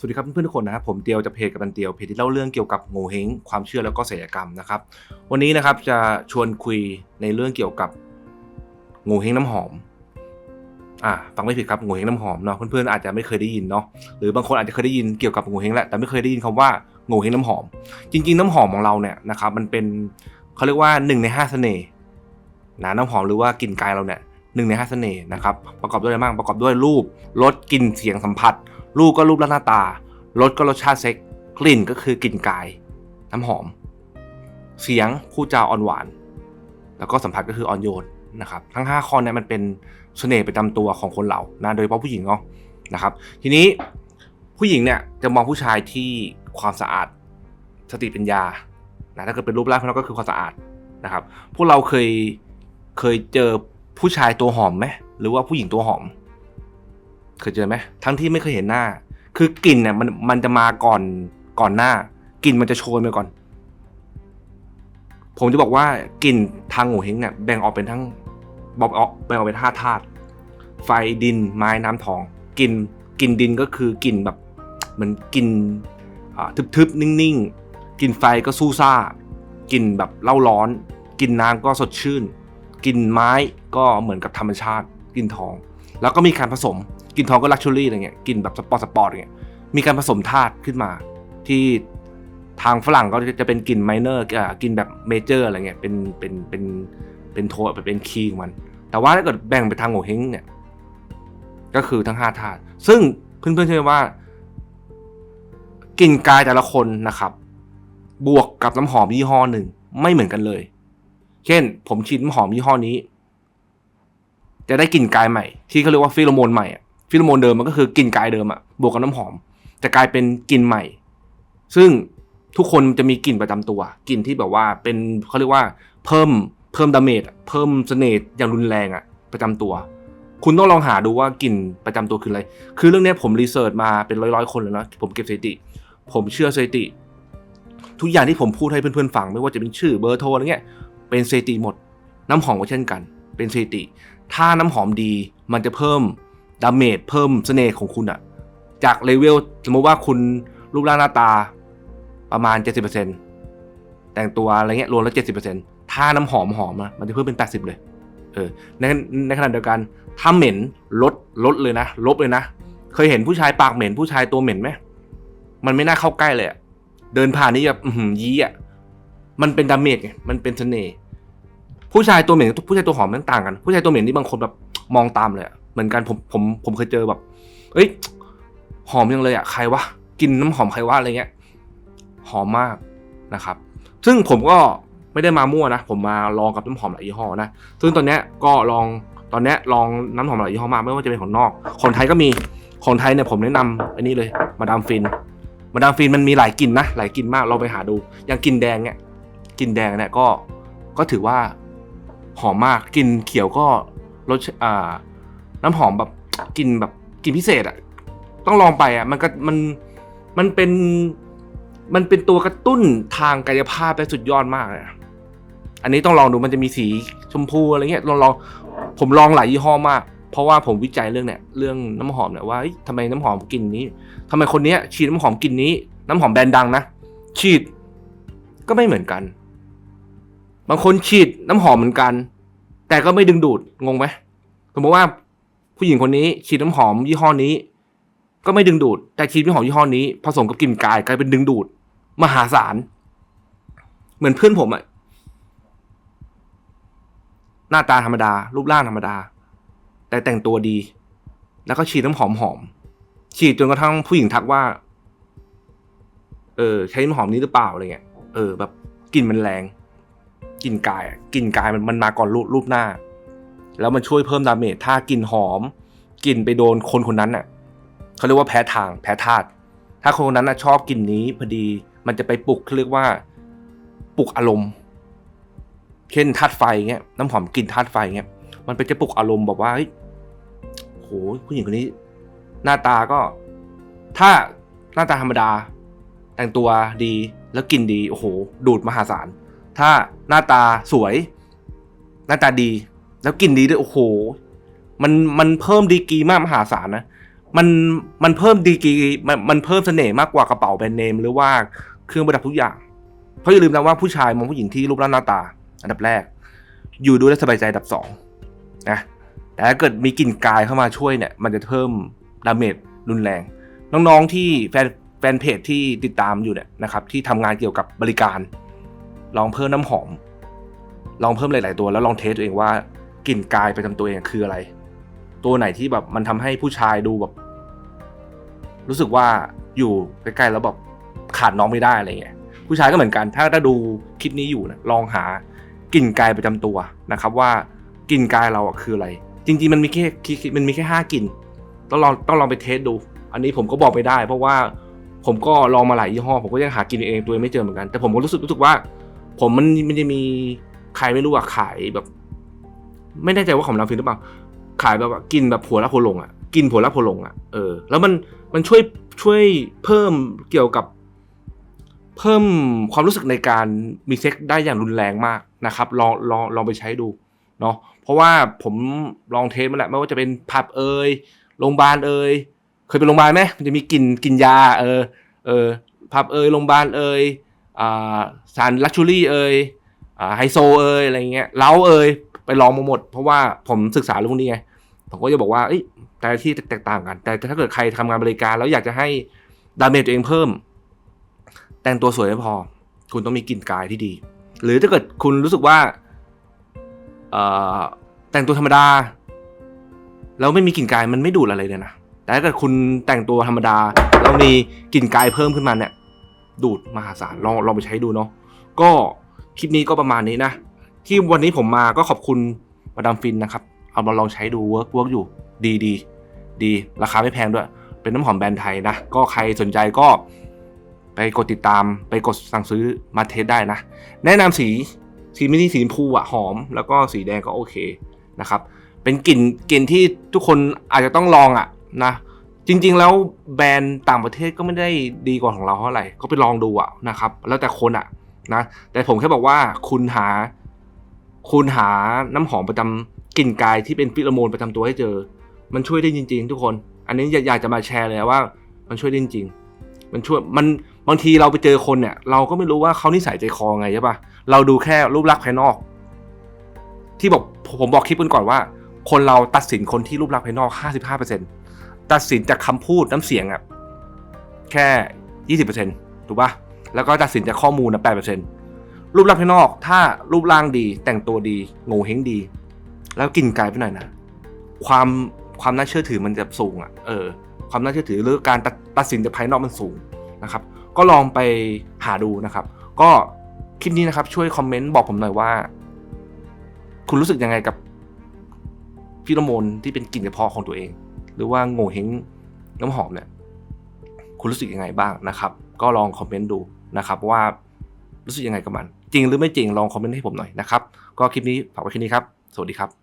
สวัสดีครับเพื่อนๆทุกคนนะครับผมเตียวจะเพจกับบันเตียวเพจที่เล่าเรื่องเกี่ยวกับโงเฮงความเชื่อแล้วก็ศิลปกรรมนะครับวันนี้นะครับจะชวนคุยในเรื่องเกี่ยวกับโงเฮงน้ำหอมอ่าฟังไม่ผิดครับโงเฮงน้ำหอมเนาะเพื่อนๆอาจจะไม่เคยได้ยินเนาะหรือบางคนอาจจะเคยได้ยินเกี่ยวกับโงเฮงแหละแต่ไม่เคยได้ยินคำว่าโงเฮงน้ำหอม จริง ๆ น้ำหอมของเราเนี่ยนะครับมันเป็นเขาเรียกว่าหนึ่งในห้าเสน่ห์นะน้ำหอมหรือว่ากลิ่นกายเราเนี่ยหนึ่งในห้าเสน่ห์นะครับประกอบด้วยอะไรบ้างประกอบด้วยรูปรสกลิ่นเสียงสัมผัส รูปก็รูปและหน้าตารสก็รสชาติเซ็ก กลิ่นก็คือกลิ่นกาย น้ำหอม เสียงพูดจาอ่อนหวาน แล้วก็สัมผัสก็คืออ่อนโยนนะครับ ทั้ง 5 ข้อเนี้มันเป็นเสน่ห์ประจำตัวของคนเรานะโดยเฉพาะผู้หญิงเนาะนะครับ ทีนี้ผู้หญิงเนี่ยจะมองผู้ชายที่ความสะอาดสติปัญญานะถ้าเกิดเป็นรูปร่างของเราก็คือความสะอาดนะครับ พวกเราเคยเคยเจอผู้ชายตัวหอมไหมหรือว่าผู้หญิงตัวหอม เคยเจอไหมทั้งที่ไม่เคยเห็นหน้า คือกลิ่นเนี่ยมันมันจะมาก่อนก่อนหน้ากลิ่นมันจะโชยมาก่อน ผมจะบอกว่ากลิ่นทางโง่เฮงเนี่ยแบ่งออกเป็นทั้งบอกออกแบ่งออกเป็นห้าธาตุไฟดินไม้น้ำทองกลิ่นกลิ่นดินก็คือกลิ่นแบบเหมือนกลิ่นอ่าทึบๆนิ่งๆกลิ่นไฟก็สู้ซ่ากลิ่นแบบเล่าร้อนกลิ่นน้ำก็สดชื่นกลิ่นไม้ก็เหมือนกับธรรมชาติกลิ่นทอง แล้วก็มีการผสมกลิ่นทองก็ลักชัวรี่อะไรเงี้ยกลิ่นแบบสปอร์ตสปอร์ตอย่างเงี้ยมีการผสมธาตุขึ้นมาที่ทางฝรั่งก็จะเป็นกลิ่นไมเนอร์กินแบบเมเจอร์อะไรเงี้ยเป็นเป็นเป็นเป็นโทเป็นคีย์ของมัน แต่ว่าถ้าเกิดแบ่งไปทางโงเฮงเนี่ยก็คือทั้งห้าธาตุซึ่งเพื่อนๆเชื่อว่ากลิ่นกายแต่ละคนนะครับ บวกกับน้ำหอมยี่ห้อหนึ่งไม่เหมือนกันเลย เช่น ผมฉีดน้ำหอมยี่ห้อนี้ จะได้กลิ่นกายใหม่ ที่เขาเรียกว่าฟิโลโมนใหม่อะฟิโลโมนเดิมมันก็คือกลิ่นกายเดิมอะบวกกับน้ำหอม จะกลายเป็นกลิ่นใหม่ ซึ่งทุกคนจะมีกลิ่นประจำตัวกลิ่นที่แบบว่าเป็นเขาเรียกว่าเพิ่มเพิ่มดาเมจเพิ่มเสน่ห์อย่างรุนแรงอะประจำตัว คุณต้องลองหาดูว่ากลิ่นประจำตัวคืออะไรคือเรื่องนี้ผมรีเสิร์ชมาเป็นร้อยๆคนเลยนะผมเก็บสถิติ ผมเชื่อสถิติ ทุกอย่างที่ผมพูดให้เพื่อนๆฟัง ไม่ว่าจะเป็นชื่อเบอร์โทรอะไรเงี้ยเป็นสถิติหมด น้ำหอมก็เช่นกัน เป็นสถิติ ถ้าน้ำหอมดีมันจะเพิ่มดาเมจเพิ่มเสน่ห์ของคุณอะจากเลเวลสมมติว่าคุณรูปร่างหน้าตาประมาณ 70%แต่งตัวอะไรเงี้ยรวมแล้ว 70%ถ้าน้ำหอมหอมอะมันจะเพิ่มเป็น 80 เลย เออในในขณะเดียวกัน ถ้าเหม็นลดลดเลยนะ ลบเลยนะ เคยเห็นผู้ชายปากเหม็นผู้ชายตัวเหม็นไหมมันไม่น่าเข้าใกล้เลยอะเดินผ่านนี่แบบยี้อะมันเป็นดาเมจไงมันเป็นเสน่ห์ ผู้ชายตัวเหม็นกับผู้ชายตัวหอมมันต่างกัน ผู้ชายตัวเหม็นนี่บางคนแบบมองตามเลยอะเหมือนกันผมผมผมเคยเจอแบบ เอ้ย หอมยังเลยอะใครวะกินน้ำหอมใครวะอะไรเงี้ย หอมมากนะครับ ซึ่งผมก็ไม่ได้มามั่วนะ ผมมาลองกับน้ำหอมหลายยี่ห้อนะ ซึ่งตอนนี้ก็ลองตอนนี้ลองน้ำหอมหลายยี่ห้อมากไม่ว่าจะเป็นของนอก ของไทยก็มี ของไทยเนี่ยผมแนะนำอันนี้เลย มาดามฟิน มาดามฟินมันมีหลายกลิ่นนะ หลายกลิ่นมากลองไปหาดู อย่างกลิ่นแดงเนี่ย กลิ่นแดงเนี่ยก็ ก็ถือว่า หอมมากกลิ่นเขียวก็รสอ่า น้ำหอมแบบกลิ่นแบบกลิ่นพิเศษอะต้องลองไปอะมันก็มันมันเป็นมันเป็นตัวกระตุ้นทางกายภาพได้สุดยอดมากเลยอะอันนี้ต้องลองดูมันจะมีสีชมพูอะไรเงี้ยลองลองผมลองหลายยี่ห้อมาก เพราะว่าผมวิจัยเรื่องเนี่ยเรื่องน้ำหอมเนี่ยว่าทำไมน้ำหอมกลิ่นนี้ทำไมคนเนี้ยฉีดน้ำหอมกลิ่นนี้ น้ำหอมแบรนด์ดังนะฉีดก็ไม่เหมือนกัน บางคนฉีดน้ำหอมเหมือนกัน แต่ก็ไม่ดึงดูดงงไหมสมมติว่าผู้หญิงคนนี้ฉีดน้ำหอมยี่ห้อนี้ ก็ไม่ดึงดูด แต่ฉีดน้ำหอมยี่ห้อนี้ผสมกับกลิ่นกายกลายเป็นดึงดูด มหาศาล เหมือนเพื่อนผมอะหน้าตาธรรมดา รูปร่างธรรมดา แต่แต่งตัวดี แล้วก็ฉีดน้ำหอมหอมฉีดจนกระทั่งผู้หญิงทักว่า เออ ใช้น้ำหอมนี้หรือเปล่าอะไรเงี้ยเออ แบบกลิ่นมันแรง กลิ่นกายอะกลิ่นกายมันมันมาก่อนรูปรูปหน้า แล้วมันช่วยเพิ่มดาเมจถ้ากลิ่นหอมกลิ่นไปโดนคนคนนั้นน่ะเขาเรียกว่าแพ้ทางแพ้ธาตุถ้าคนคนนั้นน่ะชอบกลิ่นนี้พอดีมันจะไปปลุกเขาเรียกว่าปลุกอารมณ์ เช่นธาตุไฟเงี้ยน้ำหอมกลิ่นธาตุไฟเงี้ยมันไปจะปลุกอารมณ์บอกว่าเฮ้ยโหผู้หญิงคนนี้ หน้าตาก็ ถ้าหน้าตาธรรมดา แต่งตัวดีแล้วกลิ่นดีโอ้โห ดูดมหาศาล ถ้าหน้าตาสวย หน้าตาดี แล้วกลิ่นดีด้วยโอ้โห มันมันเพิ่มดีกีมากมหาศาลนะมันมันเพิ่มดีกีมันมันเพิ่มเสน่ห์มากกว่ากระเป๋าแบรนด์เนมหรือว่าเครื่องประดับทุกอย่าง เพราะอย่าลืมนะว่าผู้ชายมองผู้หญิงที่รูปร่างหน้าตา อันดับแรก อยู่ดูแลวสบายใจอันดับสองนะแต่ถ้าเกิดมีกลิ่นกายเข้ามาช่วยเนี่ย มันจะเพิ่มดาเมจรุนแรง น้องๆที่แฟนแฟนเพจที่ติดตามอยู่เนี่ยนะครับที่ทำงานเกี่ยวกับบริการ ลองเพิ่มน้ำหอม ลองเพิ่มหลาย ๆ ตัวแล้วลองเทสตัวเองว่ากลิ่นกายประจำตัวเองคืออะไร ตัวไหนที่แบบมันทำให้ผู้ชายดูแบบ รู้สึกว่าอยู่ใกล้ๆแล้วแบบขาดน้องไม่ได้อะไรเงี้ยผู้ชายก็เหมือนกัน ถ้าถ้าดูคลิปนี้อยู่นะลองหากลิ่นกายประจำตัวนะครับ ว่ากลิ่นกายเราคืออะไร จริง ๆ มันมีแค่มันมีแค่ห้ากลิ่นต้องลองต้องลองไปเทสดู อันนี้ผมก็บอกไม่ได้ เพราะว่าผมก็ลองมาหลายยี่ห้อ ผมก็ยังหากลิ่นเองตัวเองไม่เจอเหมือนกัน แต่ผมก็รู้สึกรู้สึกว่า ผมมันมันจะมีใครไม่รู้อะขายแบบ ไม่แน่ใจว่าของลำฟินหรือเปล่า ขายแบบกินแบบผัวรักผัวหลงอะกินผัวรักผัวหลงอะเออแล้วมันมันช่วยช่วยเพิ่มเกี่ยวกับ เพิ่มความรู้สึกในการมีเซ็กได้อย่างรุนแรงมากนะครับ ลองลองลองไปใช้ดูเนาะเพราะว่าผมลองเทสมาแล้วไม่ว่าจะเป็นผับเอยโรงพยาบาลเอยเคยไปโรงพยาบาลไหมมันจะมีกลิ่นกลิ่นยา เออ เออผับเอยโรงพยาบาลเอยอ่า สานลักชูรี่เอ่ยอ่าไฮโซเอ่ยอะไรเงี้ยเล้าเอ่ยไปลองมาหมด เพราะว่าผมศึกษาเรื่องพวกนี้ไงผมก็จะบอกว่าเอ้ยแต่ที่แตกต่างกัน แต่ถ้าเกิดใครทำงานบริการ แล้วอยากจะให้ดาเมจตัวเองเพิ่ม แต่งตัวสวยไม่พอ คุณต้องมีกลิ่นกายที่ดี หรือถ้าเกิดคุณรู้สึกว่าแต่งตัวธรรมดา แล้วไม่มีกลิ่นกายมันไม่ดูดอะไรเลยนะแต่ถ้าเกิดคุณแต่งตัวธรรมดาแล้วมีกลิ่นกายเพิ่มขึ้นมาเนี่ย ดูดมหาศาลลองลองไปใช้ดูเนาะก็คลิปนี้ก็ประมาณนี้นะ ที่วันนี้ผมมาก็ขอบคุณมาดามฟินนะครับ เอามาลองใช้ดูเวิร์กเวิร์กอยู่ดีดีดี ราคาไม่แพงด้วย เป็นน้ำหอมแบรนด์ไทยนะ ก็ใครสนใจก็ไปกดติดตามไปกดสั่งซื้อมาเทสได้นะ แนะนำสีสีมินิสีพูอะหอม แล้วก็สีแดงก็โอเคนะครับ เป็นกลิ่นกลิ่นที่ทุกคนอาจจะต้องลองอะนะ จริง ๆ แล้วแบรนด์ต่างประเทศก็ไม่ได้ดีกว่าของเราเท่าไหร่ก็ไปลองดูอะนะครับ แล้วแต่คนอะนะแต่ผมแค่บอกว่าคุณหา คุณหาน้ำหอมประจำกลิ่นกายที่เป็นฟิโรโมนประจำตัวให้เจอ มันช่วยได้จริง ๆ ทุกคน อันนี้อยากจะมาแชร์เลยว่า มันช่วยได้จริงมันช่วยมันบางทีเราไปเจอคนเนี่ย เราก็ไม่รู้ว่าเขานิสัยใจคอไงใช่ปะเราดูแค่รูปลักษณ์ภายนอก ที่บอกผมบอกคลิปกันก่อนว่า คนเราตัดสินคนที่รูปลักษณ์ภายนอก 55% ตัดสินจากคำพูดน้ำเสียงอะแค่ 20%ถูกปะแล้วก็ตัดสินจากข้อมูลนะ8%รูปลักษณ์ภายนอก ถ้ารูปร่างดี แต่งตัวดีโง่เฮงดี แล้วกลินกายไปหน่อยนะ ความความน่าเชื่อถือมันจะสูงอะเออ ความน่าเชื่อถือหรือการตัดตัดสินจากภายนอกมันสูงนะครับ ก็ลองไปหาดูนะครับ ก็คลิปนี้นะครับ ช่วยคอมเมนต์บอกผมหน่อยว่า คุณรู้สึกยังไงกับฟิโรโมนที่เป็นกลิ่นเฉพาะของตัวเอง รือว่าโง่เฮงน้ำหอมเนี่ยคุณรู้สึกยังไงบ้างนะครับ ก็ลองคอมเมนต์ดูนะครับว่ารู้สึกยังไงกับมัน จริงหรือไม่จริงลองคอมเมนต์ให้ผมหน่อยนะครับ ก็คลิปนี้ฝากไว้แค่นี้ครับ สวัสดีครับ